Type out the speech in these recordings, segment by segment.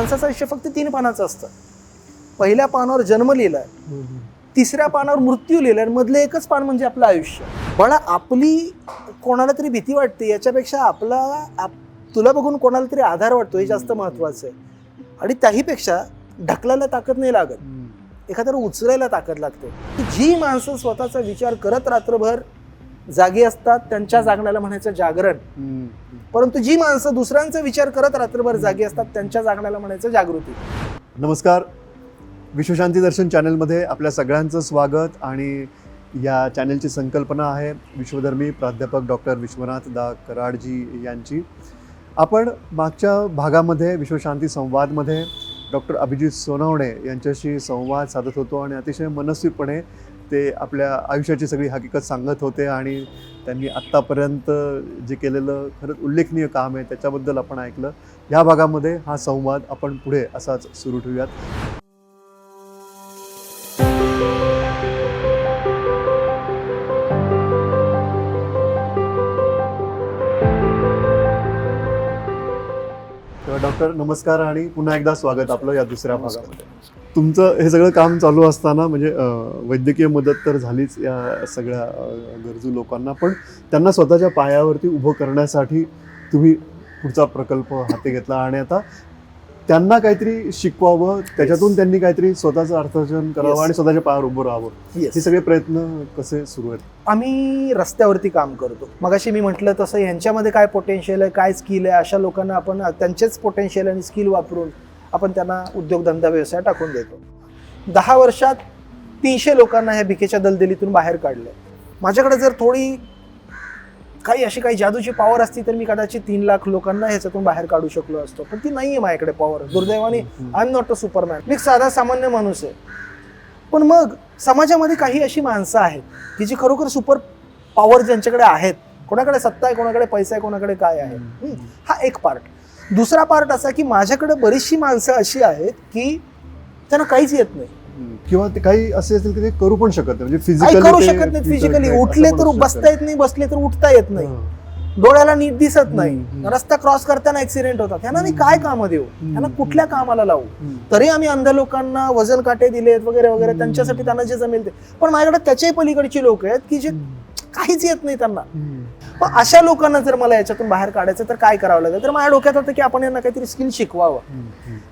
माणसाचं आयुष्य फक्त तीन पानाचं असतं. पहिल्या पानावर जन्म लिहिलाय तिसऱ्या पानावर मृत्यू लिहिलाय आणि मधलं एकच पान म्हणजे आपलं आयुष्य. पण आपली कोणाला तरी भीती वाटते याच्यापेक्षा आपला आप तुला बघून कोणाला तरी आधार वाटतो हे जास्त महत्वाचं आहे. आणि त्याहीपेक्षा ढकलायला ताकद नाही लागत. एखाद्याला उचलायला ताकद लागते. जी माणसं स्वतःचा विचार करत रात्रभर जागी असतात त्यांच्या जागण्याला म्हणायचं जागरण. परंतु जी माणसं दुसऱ्यांचा विचार करत रात्रभर जागी असतात त्यांच्या जागण्याला म्हणायचं जागृती. नमस्कार. विश्वशांती दर्शन चॅनलमध्ये आपल्या सगळ्यांचं स्वागत आणि या चॅनलची संकल्पना आहे विश्वधर्मी प्राध्यापक डॉक्टर विश्वनाथ दा कराडजी यांची. आपण मागच्या भागामध्ये विश्वशांती संवादमध्ये डॉक्टर अभिजित सोनवणे यांच्याशी संवाद साधत होतो आणि अतिशय मनस्वीपणे ते आपल्या आयुष्याची सगळी हकीकत सांगत होते आणि त्यांनी आत्तापर्यंत जे केलेलं खरंच उल्लेखनीय काम आहे त्याच्याबद्दल आपण ऐकलं. या भागामध्ये हा संवाद आपण पुढे असाच सुरू ठेवूयात. डॉक्टर नमस्कार आणि पुन्हा एकदा स्वागत आपलं या दुसऱ्या भागामध्ये. तुमचं हे सगळं काम चालू असताना म्हणजे वैद्यकीय मदत तर झालीच या सगळ्या गरजू लोकांना पण त्यांना स्वतःच्या पायावरती उभं करण्यासाठी तुम्ही पुढचा प्रकल्प हाती घेतला. आणि आता त्यांना काहीतरी शिकवावं त्याच्यातून त्यांनी काहीतरी स्वतःचं अर्थार्जन करावं. आणि स्वतःच्या पायावर उभं राहावं. हे सगळे प्रयत्न कसे सुरू आहेत? आम्ही रस्त्यावरती काम करतो. मगाशी मी म्हटलं तसं यांच्यामध्ये काय पोटेन्शियल आहे काय स्किल आहे? अशा लोकांना आपण त्यांचेच पोटेन्शियल आणि स्किल वापरून आपण त्यांना उद्योगधंदा व्यवसाय टाकून देतो. दहा वर्षात तीनशे लोकांना ह्या भिकेच्या दलदलीतून बाहेर काढलं माझ्याकडे जर थोडी काही अशी काही जादूची पॉवर असती तर मी कदाचित तीन लाख लोकांना ह्याच्यातून बाहेर काढू शकलो असतो. पण ती नाही आहे माझ्याकडे पॉवर दुर्दैवाने I am not a superman मी एक साधा सामान्य माणूस आहे. पण मग समाजामध्ये काही अशी माणसं आहेत की जी खरोखर सुपर पॉवर ज्यांच्याकडे आहेत कोणाकडे सत्ता आहे कोणाकडे पैसा आहे कोणाकडे काय आहे. हा एक पार्ट दुसरा पार्ट असा की माझ्याकडे बरीचशी माणसं अशी आहेत की त्यांना काहीच येत नाही. किंवा ते काही असे असेल की ते करू पण शकत नाही. म्हणजे काही फिजिकली करू शकत नाहीत फिजिकली उठले तर बसता येत नाही. बसले तर उठता येत नाही. डोळ्याला नीट दिसत नाही. रस्ता क्रॉस करताना ऍक्सिडेंट होतात. त्यांना मी काय कामं देऊ? त्यांना कुठल्या कामाला लावू? तरी आम्ही अंध लोकांना वजन काटे दिलेत वगैरे वगैरे त्यांच्यासाठी त्यांना जे जमेल ते. पण माझ्याकडे त्याच्याही पलीकडची लोक आहेत की जे काहीच येत नाही त्यांना. पण अशा लोकांना जर मला याच्यातून बाहेर काढायचं तर काय करावं लागेल? तर माझ्या डोक्यात होतं की आपण यांना काहीतरी स्किल शिकवावं.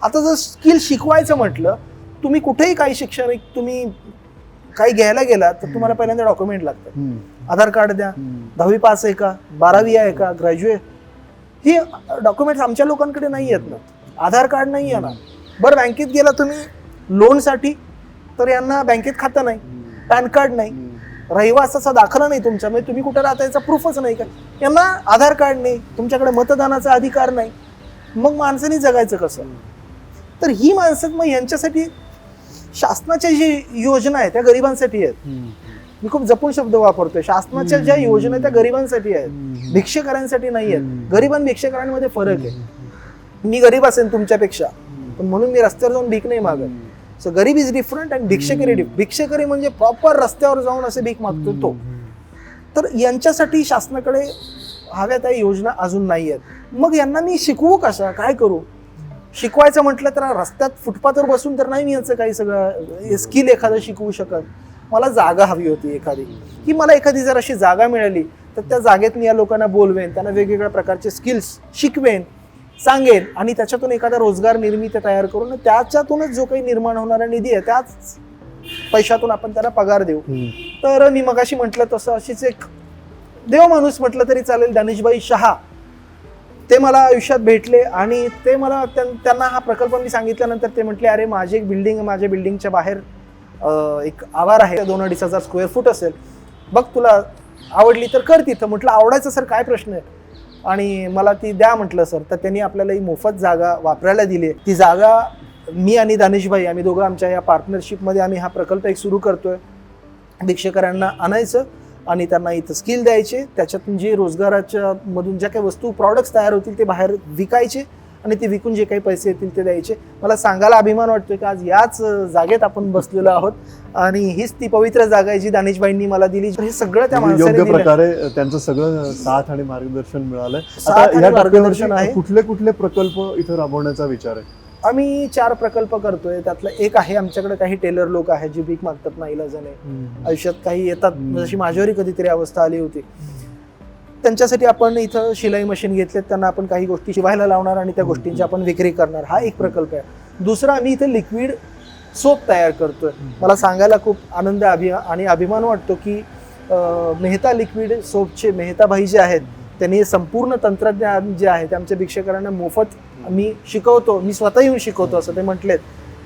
आता जर स्किल शिकवायचं म्हटलं तुम्ही कुठेही काही शिक्षण तुम्ही काही घ्यायला गेलात तर तुम्हाला पहिल्यांदा डॉक्युमेंट लागतात आधार कार्ड द्या. दहावी पास आहे का? बारावी आहे का? ग्रॅज्युएट ही डॉक्युमेंट्स आमच्या लोकांकडे नाही आहेत ना. आधार कार्ड नाही आहे ना बरं बँकेत गेला तुम्ही लोनसाठी तर यांना बँकेत खातं नाही. पॅन कार्ड नाही. रहिवासाचा दाखला नाही तुमच्या. म्हणजे तुम्ही कुठे राहता याचा प्रूफच नाही का? यांना आधार कार्ड नाही. तुमच्याकडे मतदानाचा अधिकार नाही. मग माणसाने जगायचं कसं? तर ही माणसं मग यांच्यासाठी शासनाच्या जी योजना आहे त्या गरिबांसाठी आहेत. मी खूप जपून शब्द वापरतोय. शासनाच्या ज्या योजना आहेत त्या गरिबांसाठी आहेत. भिक्षेकरांसाठी नाही आहेत. गरीब आणि भिक्षेकरांमध्ये फरक आहे. मी गरीब असेल तुमच्यापेक्षा पण म्हणून मी रस्त्यावर जाऊन भीक नाही मागत. सो गरीब इज डिफरंट अँड भिक्षेकरी भिक्षेकरी म्हणजे प्रॉपर रस्त्यावर जाऊन असे भीक मागतो तो. तर यांच्यासाठी शासनाकडे हव्या त्या योजना अजून नाही आहेत. मग यांना मी शिकवू कशा? काय करू? शिकवायचं म्हटलं तर रस्त्यात फुटपाथवर बसून तर नाही मी यांचं काही सगळं स्किल एखादं शिकवू शकत. मला जागा हवी होती एखादी. की मला एखादी जर अशी जागा मिळाली तर त्या जागेत मी या लोकांना बोलवेन त्यांना वेगवेगळ्या प्रकारचे स्किल्स शिकवेन सांगेन आणि त्याच्यातून एखादा रोजगार निर्मिती तयार करून त्याच्यातूनच जो काही निर्माण होणारा निधी आहे त्याच पैशातून आपण त्याला पगार देऊ. तर मी मगाशी म्हटलं तसं अशीच एक देव माणूस म्हटलं तरी चालेल दानिशबाई शहा ते मला आयुष्यात भेटले आणि ते मला त्यां- त्यांना हा प्रकल्प मी सांगितल्यानंतर ते म्हटले अरे माझी एक बिल्डिंग माझ्या बिल्डिंगच्या बाहेर एक आवार आहे दोन अडीच हजार स्क्वेअर फूट असेल. बघ तुला आवडली तर कर तिथं. म्हटलं आवडायचं सर काय प्रश्न आहे? आणि मला ती द्या म्हटलं सर. तर त्यांनी आपल्याला ही मोफत जागा वापरायला दिली. ती जागा मी आणि दानिशभाई आम्ही दोघं आमच्या या पार्टनरशिपमध्ये आम्ही हा प्रकल्प एक सुरू करतोय. भिक्षेकरांना आणायचं आणि त्यांना इथं स्किल द्यायचे त्याच्यातून जे रोजगाराच्या मधून ज्या काही वस्तू प्रॉडक्ट्स तयार होतील ते बाहेर विकायचे आणि ते विकून जे काही पैसे येतील ते द्यायचे मला सांगायला अभिमान वाटतोय की आज याच जागेत आपण बसलेलो आहोत आणि हीच ती पवित्र जागा आहे जी दानिशबाईंनी मला दिली हे सगळं त्या योग्य. प्रकारे त्यांचं सगळं साथ आणि मार्गदर्शन या मार्गदर्शन आहे. कुठले कुठले प्रकल्प इथं राबवण्याचा विचार आहे आम्ही चार प्रकल्प करतोय. त्यातलं एक आहे आमच्याकडे काही टेलर लोक आहेत जे भीक मागतात ना इलाजाने. आयुष्यात काही येतात. जशी माझ्यावरही कधीतरी अवस्था आली होती. त्यांच्यासाठी आपण इथं शिलाई मशीन घेतलेत. त्यांना आपण काही गोष्टी शिवायला लावणार आणि त्या गोष्टींची आपण विक्री करणार. हा एक प्रकल्प आहे. दुसरा आम्ही इथे लिक्विड सोप तयार करतोय. मला सांगायला खूप आनंद अभि आणि अभिमान वाटतो की मेहता लिक्विड सोपचे मेहता भाई जे आहेत त्यांनी संपूर्ण तंत्रज्ञान जे आहे ते आमच्या भिक्षकांना मोफत मी शिकवतो मी स्वतः येऊन शिकवतो असं ते म्हटलेत.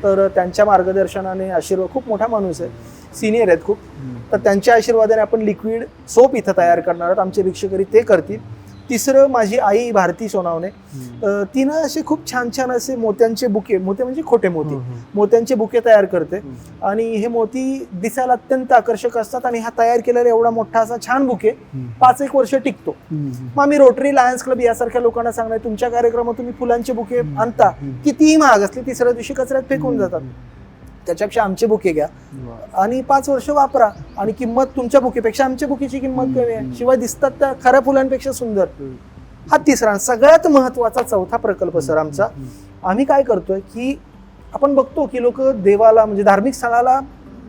तर त्यांच्या मार्गदर्शनाने आशीर्वाद खूप मोठा माणूस आहे. सिनियर आहेत खूप. तर त्यांच्या आशीर्वादाने आपण लिक्विड सोप इथं तयार करणार आहोत. आमचे भिक्षकरी ते करतील. तिसरं माझी आई भारती सोनावणे. तिनं असे खूप छान छान असे मोत्यांचे बुके मोते म्हणजे खोटे मोती मोत्यांचे बुके तयार करते. आणि हे मोती दिसायला अत्यंत आकर्षक असतात आणि हा तयार केलेला एवढा मोठा असा छान बुके पाच एक वर्ष टिकतो. मग आम्ही रोटरी लायन्स क्लब यासारख्या लोकांना सांगणार तुमच्या कार्यक्रमात तुम्ही फुलांचे बुके आणता कितीही महाग असले तिसऱ्या दिवशी कचऱ्यात फेकून जातात. त्याच्यापेक्षा आमचे बुके घ्या. आणि पाच वर्ष वापरा. आणि किंमत तुमच्या बुकेपेक्षा आमच्या बुकेची किंमत कमी आहे. शिवाय दिसतात त्या खऱ्या फुलांपेक्षा सुंदर. हा तिसरा सगळ्यात महत्त्वाचा चौथा प्रकल्प सर आमचा. आम्ही काय करतोय की आपण बघतो की लोक देवाला म्हणजे धार्मिक स्थळाला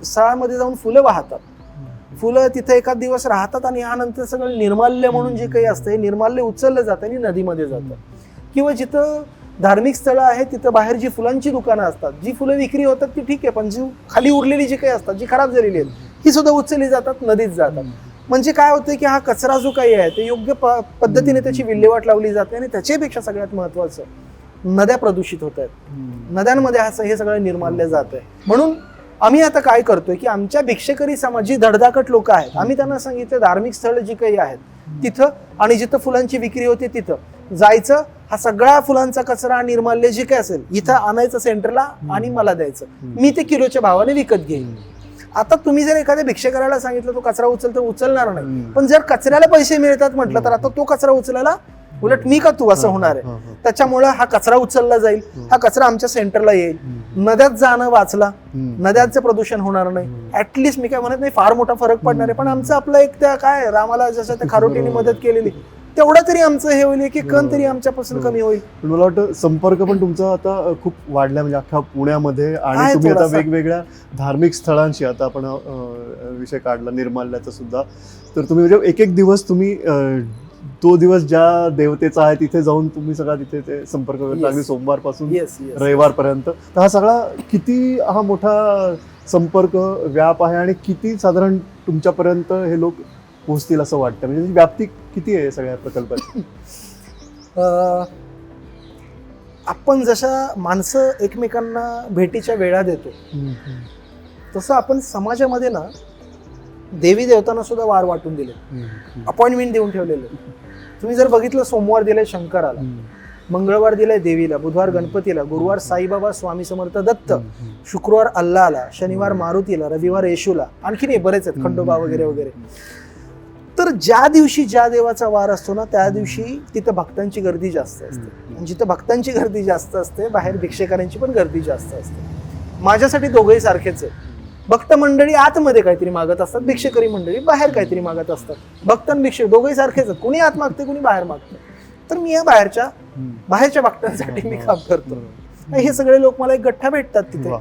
स्थळामध्ये जाऊन फुलं वाहतात. फुलं तिथे एखाद दिवस राहतात आणि यानंतर सगळं निर्माल्य म्हणून जे काही असतं हे निर्माल्य उचललं जातं आणि नदीमध्ये जातं. किंवा जिथं धार्मिक स्थळं आहेत तिथं बाहेर जी फुलांची दुकानं असतात जी फुलं विक्री होतात ती ठीक आहे पण जी खाली उरलेली जी काही असतात जी खराब झालेली आहेत ही सुद्धा उचलली जातात नदीत जातात. म्हणजे काय होतं की हा कचरा जो काही आहे ते योग्य पद्धतीने त्याची विल्हेवाट लावली जाते आणि त्याच्यापेक्षा सगळ्यात महत्वाचं नद्या प्रदूषित होत आहेत. नद्यांमध्ये असं हे सगळं निर्माल्य जात आहे. म्हणून आम्ही आता काय करतोय की आमच्या भिक्षकरी समाज जी धडधाकट लोक आहेत. आम्ही त्यांना सांगितलं धार्मिक स्थळ जी काही आहेत तिथं आणि जिथं फुलांची विक्री होते तिथं जायचं हा सगळा फुलांचा कचरा निर्माल्य जे काय असेल इथं आणायचं सेंटरला आणि मला द्यायचं. मी ते किलोच्या भावाने विकत घेईन. आता तुम्ही जर एखाद्या भिक्षकराला सांगितलं तो कचरा उचल तर उचलणार नाही. पण जर कचऱ्याला पैसे मिळतात म्हटलं तर आता तो कचरा उचलायला उलट मी का तू असं होणार आहे? त्याच्यामुळं हा कचरा उचलला जाईल. हा कचरा आमच्या सेंटरला येईल. नद्यात जाणं वाचला. नद्यांचं प्रदूषण होणार नाही. ऍटलिस्ट मी काय म्हणत नाही फार मोठा फरक पडणार आहे. पण आमचं आपलं एक त्या काय रामाला जसं त्या खारोटीने मदत केलेली. तेवढं तरी आमचं हे होईल की कण तरी आमच्यापासून कमी होईल. पण मला वाटतं संपर्क पण तुमचा आता खूप वाढला म्हणजे अख्ख्या पुण्यामध्ये आणि तुम्ही आता. वेगवेगळ्या धार्मिक स्थळांशी आता आपण विषय काढला निर्माल्याचा सुद्धा. तर तुम्ही म्हणजे एक एक दिवस तुम्ही तो दिवस ज्या देवतेचा आहे तिथे जाऊन तुम्ही सगळा तिथे ते संपर्क करता. अगदी सोमवारपासून रविवारपर्यंत. तर हा सगळा किती हा मोठा संपर्क व्याप आहे आणि किती साधारण तुमच्यापर्यंत हे लोक पोहोचतील असं वाटतं? म्हणजे त्याची व्याप्ती किती आहे सगळ्या प्रकल्पाची? आपण जशा माणसं एकमेकांना भेटीच्या वेळा देतो तसं आपण समाजामध्ये ना देवी देवतांना सुद्धा वार वाटून दिले. अपॉइंटमेंट देऊन ठेवलेले. तुम्ही जर बघितलं सोमवार दिलंय शंकराला मंगळवार दिलंय देवीला बुधवार गणपतीला गुरुवार साईबाबा स्वामी समर्थ दत्त शुक्रवार अल्लाला शनिवार मारुतीला रविवार येशूला आणखीन बरेच आहेत खंडोबा वगैरे वगैरे. तर ज्या दिवशी ज्या देवाचा वार असतो ना त्या दिवशी तिथं भक्तांची गर्दी जास्त असते. आणि जिथं भक्तांची गर्दी जास्त असते बाहेर भिक्षेकऱ्यांची पण गर्दी जास्त असते. माझ्यासाठी दोघंही सारखेच आहे भक्त मंडळी आतमध्ये काहीतरी मागत असतात भिक्षेकरी मंडळी बाहेर काहीतरी मागत असतात. भक्त आणि भिक्षक दोघंही सारखेच आहेत. कुणी आत मागते कुणी बाहेर मागते तर मी या बाहेरच्या बाहेरच्या भक्तांसाठी मी काम करतो. हे सगळे लोक मला एक गठ्ठा भेटतात तिथे.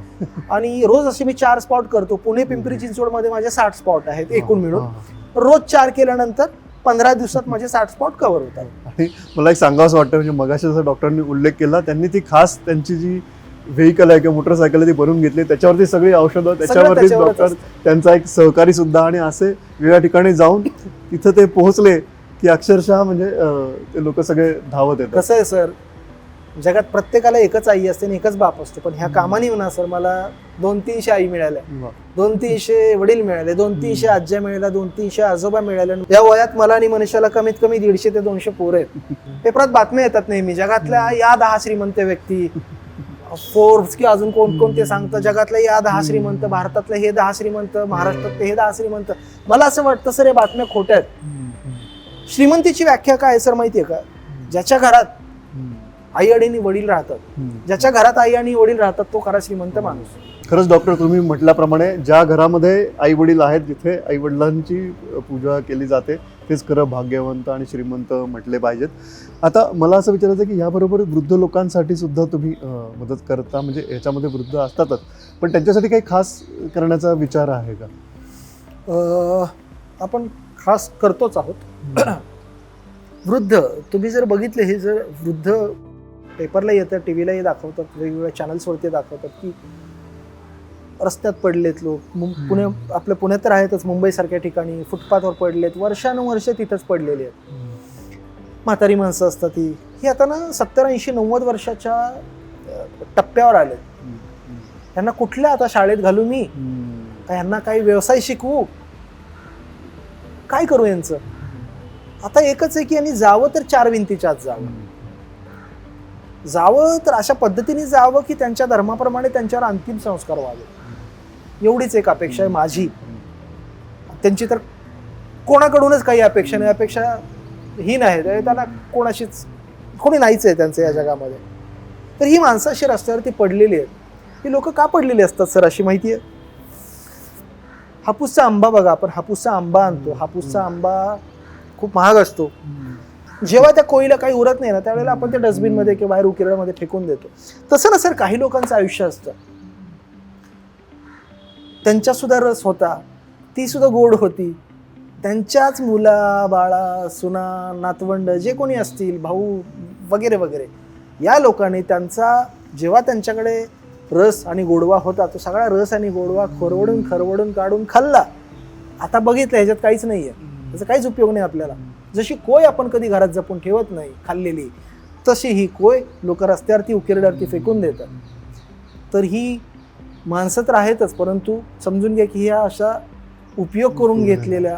आणि रोज असे मी चार स्पॉट करतो. पुणे पिंपरी चिंचवडमध्ये माझे साठ स्पॉट आहेत एकूण मिळून. रोज चार केल्यानंतर पंधरा दिवसात माझे साठ स्पॉट कव्हर होतात आणि मला एक सांगावंसं वाटतं म्हणजे मगाशी जसं डॉक्टरांनी उल्लेख केला त्यांनी ती खास त्यांची जी व्हेकल आहे किंवा मोटरसायकल आहे ती भरून घेतली. त्याच्यावरती सगळी औषधं त्याच्यावरती त्याच्यावरच डॉक्टर त्यांचा एक सहकारी सुद्धा आणि असे वेगळ्या ठिकाणी जाऊन तिथं ते पोहोचले की अक्षरशः म्हणजे अं, ते लोक सगळे धावत येतात. कसं आहे सर? जगात प्रत्येकाला एकच आई असते आणि एकच बाप असतो. पण ह्या कामाने म्हणा सर मला दोन तीनशे आई मिळाल्या. दोन तीनशे वडील मिळाले दोन तीनशे आज्या मिळाल्या दोन तीनशे आजोबा मिळाले. या वयात मला आणि मनुष्याला कमीत कमी दीडशे ते दोनशे पोरं आहेत. पेपरात बातम्या येतात नेहमी जगातल्या या दहा श्रीमंत व्यक्ती फोर्ब्स किंवा अजून कोण कोण ते सांगतं जगातल्या या दहा श्रीमंत भारतातले हे दहा श्रीमंत महाराष्ट्रातले हे दहा श्रीमंत. मला असं वाटतं सर हे बातम्या खोट्या आहेत. श्रीमंतीची व्याख्या काय सर माहितीये का? ज्याच्या घरात आई आणि वडील राहतात. ज्याच्या घरात आई आणि वडील राहतात तो खरा श्रीमंत माणूस. खरंच डॉक्टर तुम्ही म्हटल्याप्रमाणे ज्या घरामध्ये आई वडील आहेत जिथे आई वडिलांची पूजा केली जाते तेच खरं भाग्यवंत आणि श्रीमंत म्हटले पाहिजेत. आता मला असं विचारायचं की याबरोबर वृद्ध लोकांसाठी सुद्धा तुम्ही मदत करता म्हणजे ह्याच्यामध्ये वृद्ध असतातच. पण त्यांच्यासाठी काही खास करण्याचा विचार आहे का? आपण खास करतोच आहोत. वृद्ध तुम्ही जर बघितले हे जर वृद्ध पेपरला येतात टी व्हीलाही दाखवतात वेगवेगळ्या चॅनल्सवरती दाखवतात की रस्त्यात पडलेत लोक. मुं- पुणे आपल्या पुण्यात तर आहेतच मुंबईसारख्या ठिकाणी फुटपाथवर पडलेत वर्षानुवर्ष तिथंच पडलेली आहेत. म्हातारी माणसं असतात ती ही आता ना सत्तर ऐंशी नव्वद वर्षाच्या टप्प्यावर आले यांना कुठल्या आता शाळेत घालू मी? का यांना काही व्यवसाय शिकवू? काय करू यांचं? आता एकच आहे की यांनी जावं तर चार भिंतीच्या आत जावं जावं तर अशा पद्धतीने जावं की त्यांच्या धर्माप्रमाणे त्यांच्यावर अंतिम संस्कार व्हावे. एवढीच एक अपेक्षा आहे माझी. त्यांची तर कोणाकडूनच काही अपेक्षा नाही. अपेक्षा ही नाही. त्यांना कोणाशीच कोणी नाहीच आहे त्यांचं या जगामध्ये. तर ही माणसं अशी रस्त्यावरती पडलेली आहेत. ही लोक का पडलेली असतात सर? अशी माहिती आहे? हापूसचा आंबा बघा आपण. हापूसचा आंबा आणतो. हापूसचा आंबा खूप महाग असतो. जेव्हा त्या कोळीला काही उरत नाही ना त्यावेळेला आपण त्या डस्टबिनमध्ये किंवा बाहेर उकिरड्यामध्ये फेकून देतो. तसं ना सर काही लोकांचं आयुष्य असतं. त्यांच्या सुद्धा रस होता ती सुद्धा गोड होती. त्यांच्याच मुला बाळा सुना नातवंड जे कोणी असतील भाऊ वगैरे वगैरे या लोकांनी त्यांचा जेव्हा त्यांच्याकडे रस आणि गोडवा होता तो सगळा रस आणि गोडवा खरवडून खरवडून काढून खाल्ला. आता बघितलं ह्याच्यात काहीच नाही आहे त्याचा काहीच उपयोग नाही आपल्याला. जशी कोय आपण कधी घरात जपून ठेवत नाही खाल्लेली तशी ही कोय लोक रस्त्यावरती उकिरड्यावरती फेकून देतात. तर ही माणसं तर आहेतच परंतु समजून घ्या की ह्या अशा उपयोग करून घेतलेल्या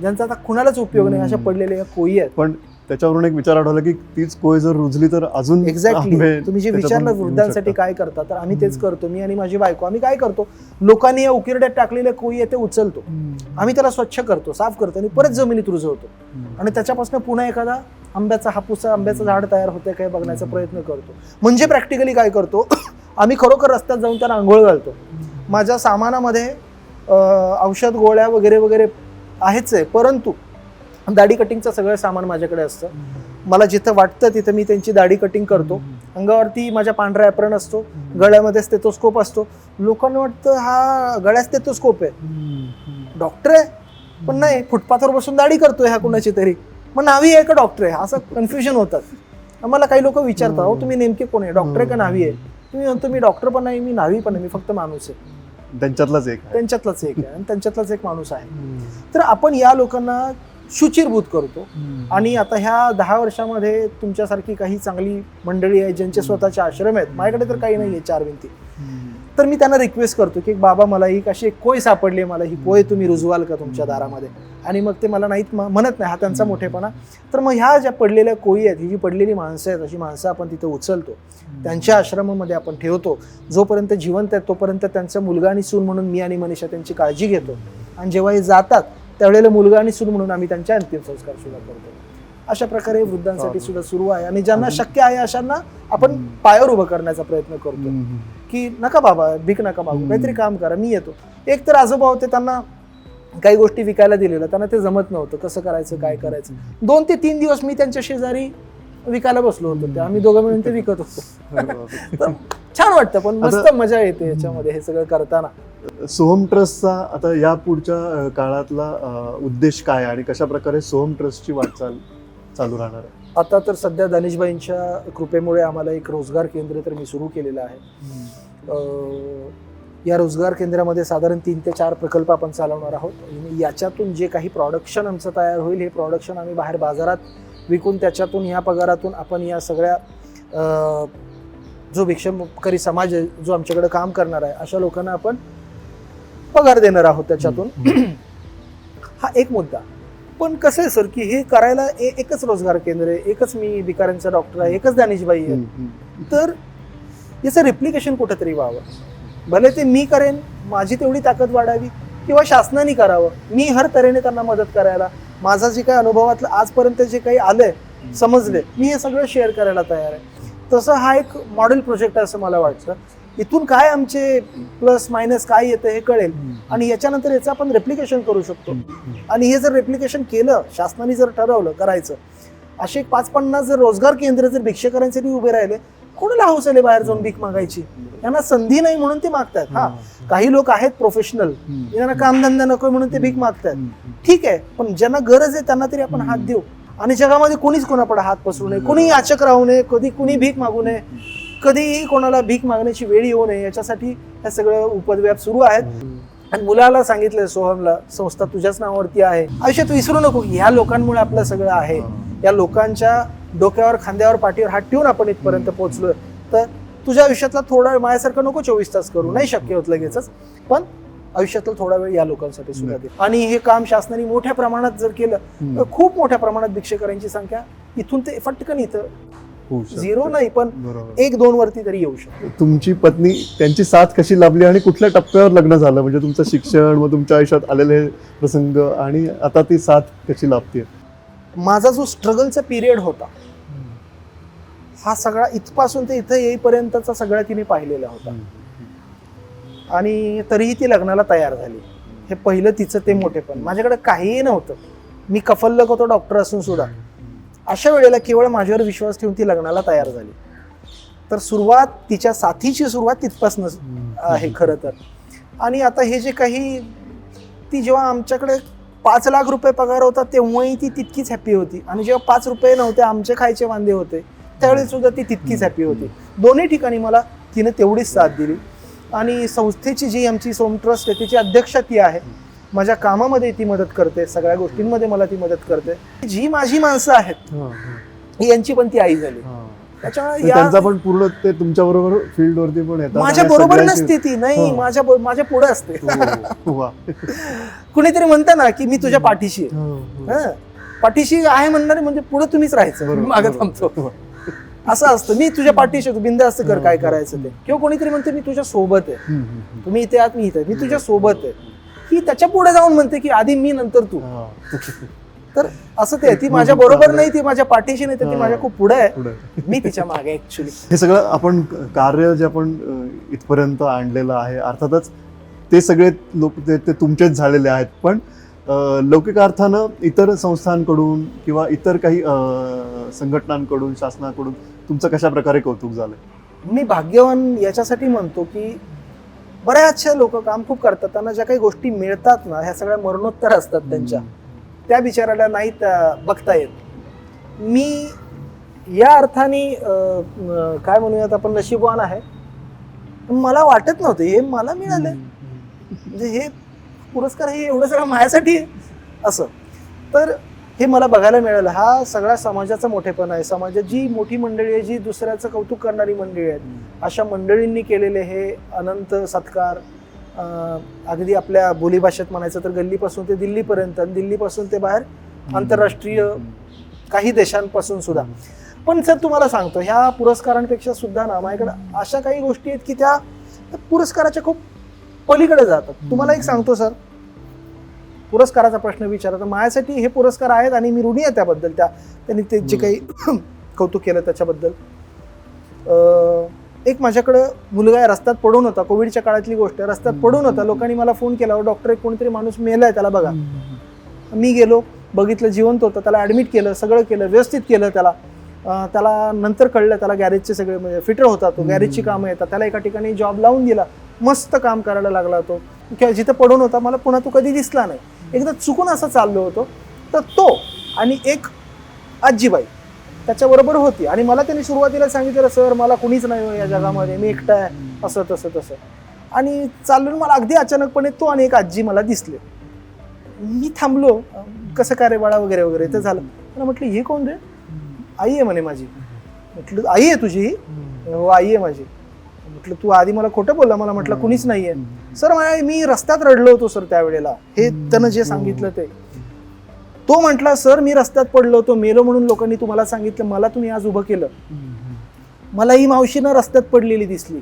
ज्यांचा आता कुणालाच उपयोग नाही अशा पडलेल्या कोयी आहेत. पण त्याच्यावरून एक विचार आढळला की तीच कोय जर रुजली तर अजून एक्झॅक्टली तुम्ही जे विचारलं वृद्धांसाठी. काय करता तर आम्ही तेच करतो. मी आणि माझी बायको आम्ही काय करतो? लोकांनी या उकिरड्यात टाकलेल्या कोयी आहे ते उचलतो. आम्ही त्याला स्वच्छ करतो साफ करतो आणि परत जमिनीत रुजवतो. आणि त्याच्यापासून पुन्हा एखादा आंब्याचा हापूसचा आंब्याचं झाड तयार होते काय बघण्याचा प्रयत्न करतो. म्हणजे प्रॅक्टिकली काय करतो? आम्ही खरोखर रस्त्यात जाऊन त्याला आंघोळ घालतो. माझ्या सामानामध्ये औषध गोळ्या वगैरे वगैरे आहेच आहे परंतु दाढी कटिंगचं सगळं सामान माझ्याकडे असतं. मला जिथं वाटतं तिथं मी त्यांची दाढी कटिंग करतो. अंगावरती माझ्या पांढरा ॲप्रन असतो. गळ्यामध्ये स्टेथोस्कोप असतो. लोकांना वाटतं हा गळ्यात स्टेथोस्कोप आहे. डॉक्टर आहे? पण नाही फुटपाथवर बसून दाढी करतोय हा कुणाची तरी. मग नावी आहे का डॉक्टर आहे? असं कन्फ्युजन होतात. मला काही लोक विचारतात अहो तुम्ही नेमके कोण आहे? डॉक्टर आहे का नावी आहे? तुम्ही म्हणतो मी डॉक्टर पण नाही मी नावी पण नाही मी फक्त माणूस आहे. त्यांच्यातलाच एक आहे. त्यांच्यातलाच एक आहे आणि त्यांच्यातलाच एक माणूस आहे. तर आपण या लोकांना शुचिरभूत करतो. आणि आता ह्या दहा वर्षामध्ये तुमच्यासारखी काही चांगली मंडळी आहे ज्यांचे स्वतःचे आश्रम आहेत. माझ्याकडे तर काही नाही आहे चार भिंती. तर मी त्यांना रिक्वेस्ट करतो की बाबा मला ही अशी एक कोय सापडली मला ही कोय तुम्ही रुजवाल का तुमच्या दारामध्ये? आणि मग ते मला नाहीत म्हणत नाही. हा त्यांचा मोठेपणा. तर मग ह्या ज्या पडलेल्या कोयी आहेत ही जी पडलेली माणसं आहेत अशी माणसं आपण तिथे उचलतो. त्यांच्या आश्रमामध्ये आपण ठेवतो. जोपर्यंत जिवंत आहेत तोपर्यंत त्यांचा मुलगा आणि सून म्हणून मी आणि मनीषा त्यांची काळजी घेतो. आणि जेव्हा हे जातात त्यावेळेला मुलगा आणि सून म्हणून आम्ही त्यांच्या अंतिम संस्कार सुद्धा करतो. अशा प्रकारे वृद्धांसाठी सुद्धा सुरू आहे. आणि ज्यांना शक्य आहे अशांना आपण पायावर उभं करण्याचा प्रयत्न करतो. की नका बाबा भीक नका मागू. काहीतरी काम करा. मी येतो. एक तर आजोबा होते त्यांना काही गोष्टी विकायला दिलेल्या. त्यांना ते जमत नव्हतं. कसं करायचं काय करायचं? दोन ते तीन दिवस मी त्यांच्या शेजारी विकायला बसलो होतो ते. आम्ही दोघं मिळून ते विकत होतो. तर छान वाटतं पण मस्त मजा येते याच्यामध्ये हे सगळं करताना. सोहम ट्रस्टचा आता या पुढच्या काळातला उद्देश काय आणि कशा प्रकारे सोहम ट्रस्टची वाटचाल चालू राहणार आहे? आता तर सध्या दानिशबाईंच्या कृपेमुळे आम्हाला एक रोजगार केंद्र तर मी सुरू केलेलं आहे. या रोजगार केंद्रामध्ये साधारण तीन ते चार प्रकल्प आपण चालवणार आहोत. आणि याच्यातून जे काही प्रॉडक्शन आमचं तयार होईल हे प्रॉडक्शन आम्ही बाहेर बाजारात विकून त्याच्यातून ह्या पगारातून आपण या सगळ्या जो भिक्षमकरी समाज आहे जो आमच्याकडे काम करणार आहे अशा लोकांना आपण पगार देणार आहोत त्याच्यातून. हा एक मुद्दा. पण कसं आहे सर की हे करायला एकच रोजगार केंद्र आहे एकच मी भिकाऱ्यांचा डॉक्टर आहे एकच दानिशबाई आहे. तर याचं रिप्लिकेशन कुठंतरी व्हावं? भले ते मी करेन माझी तेवढी ताकद वाढावी किंवा शासनाने करावं. मी हर तऱ्हेने त्यांना मदत करायला माझा जे काही अनुभवातलं आजपर्यंत जे काही आलंय समजले मी हे सगळं शेअर करायला तयार आहे. तसं हा एक मॉडेल प्रोजेक्ट आहे असं मला वाटतं. इथून काय आमचे प्लस मायनस काय येतं हे कळेल. आणि याच्यानंतर याचं आपण रेप्लिकेशन करू शकतो. आणि हे जर रेप्लिकेशन केलं शासनाने जर ठरवलं करायचं असे एक पाच पन्नास जर रोजगार केंद्र जर भिक्षकरांसाठी उभे राहिले कोणाला हौस आले बाहेर जाऊन भीक मागायची? त्यांना संधी नाही म्हणून ते मागतात हा काही लोक आहेत प्रोफेशनल ज्यांना कामधंदा नको म्हणून ते भीक मागतात ठीक आहे पण ज्यांना गरज आहे त्यांना तरी आपण हात देऊ. आणि जगामध्ये कोणीच कोणाकडे हात पसरू नये. कोणी याचक राहू नये कधी कुणी भीक मागू नये कधीही कोणाला भीक मागण्याची वेळ येऊ नये याच्यासाठी हे सगळं उपद्व्याप सुरू आहेत. आणि मुलाला सांगितलंय सोहमला संस्था तुझ्याच नावावरती आहे. आयुष्यात विसरू नको की ह्या लोकांमुळे आपलं सगळं आहे. या लोकांच्या डोक्यावर खांद्यावर पाठीवर हात ठेवून आपण इथपर्यंत पोहोचलोय. तर तुझ्या आयुष्यातला थोडा वेळ माझ्यासारखं नको चोवीस तास करू. नाही शक्य होत लगेचच. पण आयुष्यातला थोडा वेळ या लोकांसाठी सुद्धा दे. आणि हे काम शासनाने मोठ्या प्रमाणात जर केलं तर खूप मोठ्या प्रमाणात भिक्षकरांची संख्या इथून ते फटकन इथं. झिरो नाही पण एक दोन वरती तरी येऊ शकतो. तुमची पत्नी त्यांची साथ कशी लाभली आणि कुठल्या टप्प्यावर लग्न झालं? म्हणजे तुमचं शिक्षण मग तुमच्या आयुष्यात आलेले प्रसंग आणि आता ती साथ कशी लाभते माझा जो स्ट्रगलचा पिरियड होता हा सगळा इथपासून ते इथं येईपर्यंतचा सगळा तिने पाहिलेला होता. आणि तरीही ती लग्नाला तयार झाली. हे पहिलं तिचं ते मोठेपण माझ्याकडे काहीही नव्हतं. मी कफल्लक होतो डॉक्टर असून सुद्धा. अशा वेळेला केवळ माझ्यावर विश्वास ठेवून ती लग्नाला तयार झाली. तर सुरुवात तिच्या साथीची सुरुवात तिथपासूनच आहे खरं तर. आणि आता हे जे काही ती जेव्हा आमच्याकडे पाच लाख रुपये पगार होता तेव्हाही ती तितकीच हॅपी होती. आणि जेव्हा पाच रुपये नव्हते आमचे खायचे वांदे होते त्यावेळी सुद्धा ती तितकीच हॅपी होती. दोन्ही ठिकाणी मला तिने तेवढीच साथ दिली. आणि संस्थेची जी आमची सोम ट्रस्ट आहे तिची अध्यक्षा ती आहे. माझ्या कामामध्ये ती मदत करते सगळ्या गोष्टींमध्ये मला ती मदत करते. जी माझी माणसं आहेत यांची पण ती आई झाली. त्याच्यामुळे या त्यांचा पण पूर्ण ते तुमच्या बरोबर फील्ड वरती पण येतात माझ्या बरोबर नसते ती नाही हो. माझ्या माझ्या पुढे असते हो, वा. कुणीतरी म्हणतं ना की मी तुझ्या पाठीशी हो, हो. हं. पाठीशी आहे म्हणणारे म्हणजे पुढे तुम्हीच राहायचं मागे. थांबतो असं असतं मी तुझ्या पाठीशी होतो बिंदास्त कर काय करायचं ते किंवा कोणीतरी म्हणते मी तुझ्या सोबत आहे तुम्ही इथे आहात मी इथे. मी तुझ्या सोबत आहे ही त्याच्या पुढे जाऊन म्हणते की आधी मी नंतर तू. हा. तर असं ते ती माझ्या बरोबर नाही ती माझ्या पाठीशी नाही तर ती माझ्या खूप पुढे आहे. मी तिच्यामागे ऍक्च्युली हे सगळं आपण कार्य जे आपण इथपर्यंत आणलेलं आहे अर्थातच ते सगळे लोक ते तुमचेच झालेले आहेत. पण लौकिक अर्थानं इतर संस्थांकडून किंवा इतर काही संघटनांकडून शासनाकडून तुमचं कशा प्रकारे कौतुक झालंय? मी भाग्यवान याच्यासाठी म्हणतो की बऱ्याचशा लोक काम खूप करतात. त्यांना ज्या काही गोष्टी मिळतात ना ह्या सगळ्या मरणोत्तर असतात त्यांच्या. त्या बिचाराला नाही त्या बघता येत. मी या अर्थाने काय म्हणूयात आपण नशीबवान आहे. मला वाटत नव्हतं हे मला मिळालं. म्हणजे हे पुरस्कार हे एवढं सगळं माझ्यासाठी आहे असं. तर हे मला बघायला मिळालं. हा सगळा समाजाचा मोठेपणा आहे. समाजात जी मोठी मंडळी आहे जी दुसऱ्याचं कौतुक करणारी मंडळी आहेत अशा मंडळींनी केलेले हे अनंत सत्कार अगदी आपल्या बोलीभाषेत म्हणायचं तर गल्लीपासून ते दिल्लीपर्यंत आणि दिल्लीपासून ते बाहेर आंतरराष्ट्रीय काही देशांपासून सुद्धा. पण सर तुम्हाला सांगतो ह्या पुरस्कारांपेक्षा सुद्धा ना माझ्याकडे अशा काही गोष्टी आहेत की त्या पुरस्काराच्या खूप पलीकडे जातात. तुम्हाला एक सांगतो सर पुरस्काराचा प्रश्न विचारा. तर माझ्यासाठी हे पुरस्कार आहेत आणि मी ऋणी आहे त्याबद्दल. त्या त्यांनी ते जे काही कौतुक केलं त्याच्याबद्दल. एक माझ्याकडं मुलगा आहे रस्त्यात पडून होता कोविडच्या काळातली गोष्ट आहे. रस्त्यात पडून होता लोकांनी मला फोन केला डॉक्टर एक कोणीतरी माणूस मेलाय त्याला बघा. मी गेलो बघितलं जिवंत होतं त्याला ॲडमिट केलं सगळं केलं व्यवस्थित केलं त्याला. त्याला नंतर कळलं त्याला गॅरेजचे सगळे म्हणजे फिटर होता तो गॅरेजची कामं येतात. त्याला एका ठिकाणी जॉब लावून दिला मस्त काम करायला लागला तो. किंवा जिथं पडून होता मला पुन्हा तो कधी दिसला नाही. एकदा चुकून असं चाललो होतो. तर तो आणि एक आजीबाई त्याच्याबरोबर होती. आणि मला त्यांनी सुरुवातीला सांगितलं सर मला कुणीच नाही हो या जगामध्ये मी एकटा आहे. असं तसं तसं. आणि चालून मला अगदी अचानकपणे तो आणि एक आजी मला दिसले. मी थांबलो. कसं काय रे बाळा वगैरे वगैरे ते झालं. मला म्हटलं हे कोण रे? आई आहे म्हणे माझी. म्हटलं आई आहे तुझी? ही?" हो आई आहे माझी. म्हटलं तू आधी मला खोटं बोलला मला म्हटलं कुणीच नाहीये. सर मी रस्त्यात रडलो होतो सर त्यावेळेला. हे त्यानं जे सांगितलं ते. तो म्हटला सर मी रस्त्यात पडलो होतो मेलो म्हणून लोकांनी तुम्हाला सांगितलं मला तुम्ही आज उभं केलं. मला ही मावशीनं रस्त्यात पडलेली दिसली.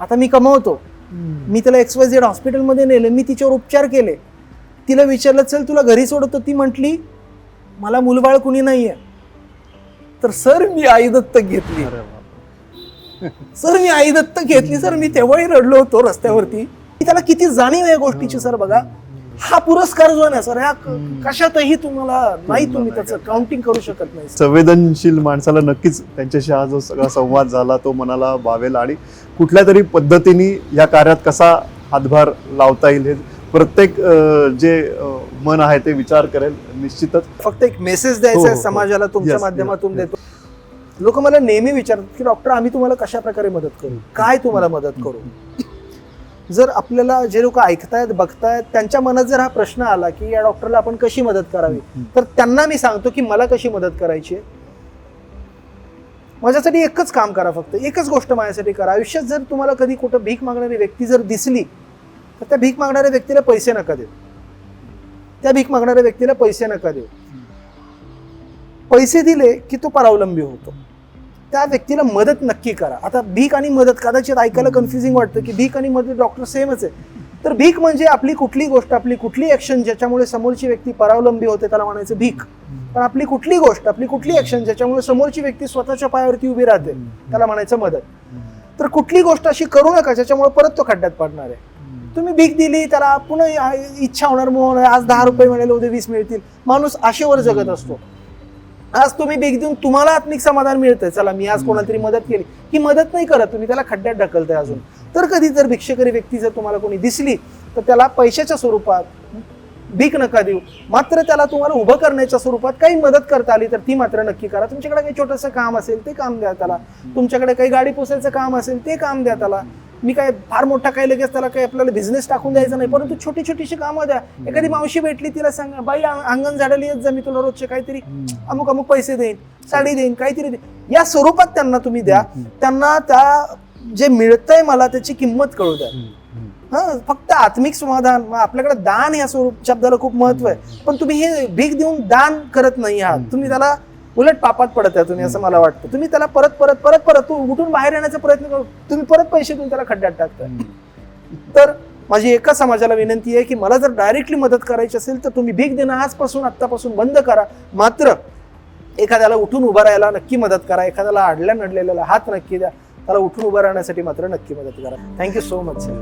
आता मी कमवतो. मी त्याला एक्स वाय झेड हॉस्पिटलमध्ये नेलं मी तिच्यावर उपचार केले. तिला विचारलं चल तुला घरी सोडतो. ती म्हटली मला मुलबाळ कुणी नाहीये. तर सर मी आई दत्तक घेतली. सर मी आई दत्त घेतली. सर मी तेव्हाही रडलो होतो रस्त्यावरती. त्याला किती जाणीव आहे या गोष्टीची सर बघा. हा पुरस्कार जो आहे ना सर ह्या कशातही तुम्हाला नाही तुम्ही त्याचं काउंटिंग करू शकत नाही संवेदनशील माणसाला नक्कीच त्यांच्याशी हा जो सगळा संवाद झाला तो मनाला भावेल आणि कुठल्या तरी पद्धतीने या कार्यात कसा हातभार लावता येईल हे प्रत्येक जे मन आहे ते विचार करेल निश्चितच. फक्त एक मेसेज द्यायचा हो, आहे हो, हो. समाजाला तुमच्या माध्यमातून देतो. लोक मला नेहमी विचारतात की डॉक्टर आम्ही तुम्हाला कशा प्रकारे मदत करू? काय तुम्हाला मदत करू? जर आपल्याला जे लोक ऐकतायत बघतायत त्यांच्या मनात जर हा प्रश्न आला की या डॉक्टरला आपण कशी मदत करावी तर त्यांना मी सांगतो की मला कशी मदत करायची आहे. माझ्यासाठी एकच काम करा फक्त. एकच गोष्ट माझ्यासाठी करा. आयुष्यात जर तुम्हाला कधी कुठं भीक मागणारी व्यक्ती जर दिसली तर त्या भीक मागणाऱ्या व्यक्तीला पैसे नका देऊ. त्या भीक मागणाऱ्या व्यक्तीला पैसे नका देऊ. पैसे दिले की तो परावलंबी होतो. त्या व्यक्तीला मदत नक्की करा. आता भीक आणि मदत कदाचित ऐकायला कन्फ्युजिंग वाटतं की भीक आणि मदत डॉक्टर सेमच आहे. तर भीक म्हणजे आपली कुठली गोष्ट आपली कुठली ॲक्शन ज्याच्यामुळे समोरची व्यक्ती परावलंबी होते त्याला म्हणायचं भीक. पण आपली कुठली गोष्ट आपली कुठली ॲक्शन ज्याच्यामुळे समोरची व्यक्ती स्वतःच्या पायावरती उभी राहते त्याला म्हणायचं मदत. तर कुठली गोष्ट अशी करू नका ज्याच्यामुळे परत तो खड्ड्यात पडणार आहे. तुम्ही भीक दिली त्याला पुन्हा इच्छा होणार मोह होणार, आज दहा रुपये मिळाले उद्या वीस मिळतील. माणूस आशेवर जगत असतो. आज तुम्ही भीक देऊन तुम्हाला आत्मिक समाधान मिळतंय. चला मी आज कोणाला तरी मदत केली. ही मदत नाही करत तुम्ही त्याला खड्ड्यात ढकलताय अजून. तर कधी जर भिक्षेकरी व्यक्ती जर तुम्हाला कोणी दिसली तर त्याला पैशाच्या स्वरूपात भीक नका देऊ. मात्र त्याला तुम्हाला उभं करण्याच्या स्वरूपात काही मदत करता आली तर ती मात्र नक्की करा. तुमच्याकडे काही छोटंसं काम असेल ते काम द्या त्याला. तुमच्याकडे काही गाडी पोसायचं काम असेल ते काम द्या त्याला. मी काय फार मोठा काही लगेच त्याला काही आपल्याला बिझनेस टाकून द्यायचा नाही. परंतु छोटी छोटीशी कामं द्या. एखादी मावशी भेटली तिला सांगा बाई अंग- अंगण झाडाला येत जा मी तुला रोजचे काहीतरी अमुक अमुक पैसे देईन साडी देईन काहीतरी देईन. या स्वरूपात त्यांना तुम्ही द्या. त्यांना त्या जे मिळतंय मला त्याची किंमत कळू द्या. हा फक्त आत्मिक समाधान. आपल्याकडे दान या स्वरूप शब्दाला खूप महत्त्व आहे. पण तुम्ही हे भीक देऊन दान करत नाही आहात. तुम्ही त्याला उलट पापात पडत आहे तुम्ही असं मला वाटतं. तुम्ही त्याला परत परत परत परत तू उठून बाहेर येण्याचा प्रयत्न करू. तुम्ही परत पैसे देऊन त्याला खड्ड्यात टाकता. तर माझी एका समाजाला विनंती आहे की मला जर डायरेक्टली मदत करायची असेल तर तुम्ही भीक देणं आजपासून आत्तापासून बंद करा. मात्र एखाद्याला उठून उभं राहायला नक्की मदत करा. एखाद्याला अडल्या नडलेल्याला हात नक्की द्या. त्याला उठून उभं राहण्यासाठी मात्र नक्की मदत करा. Thank you so much sir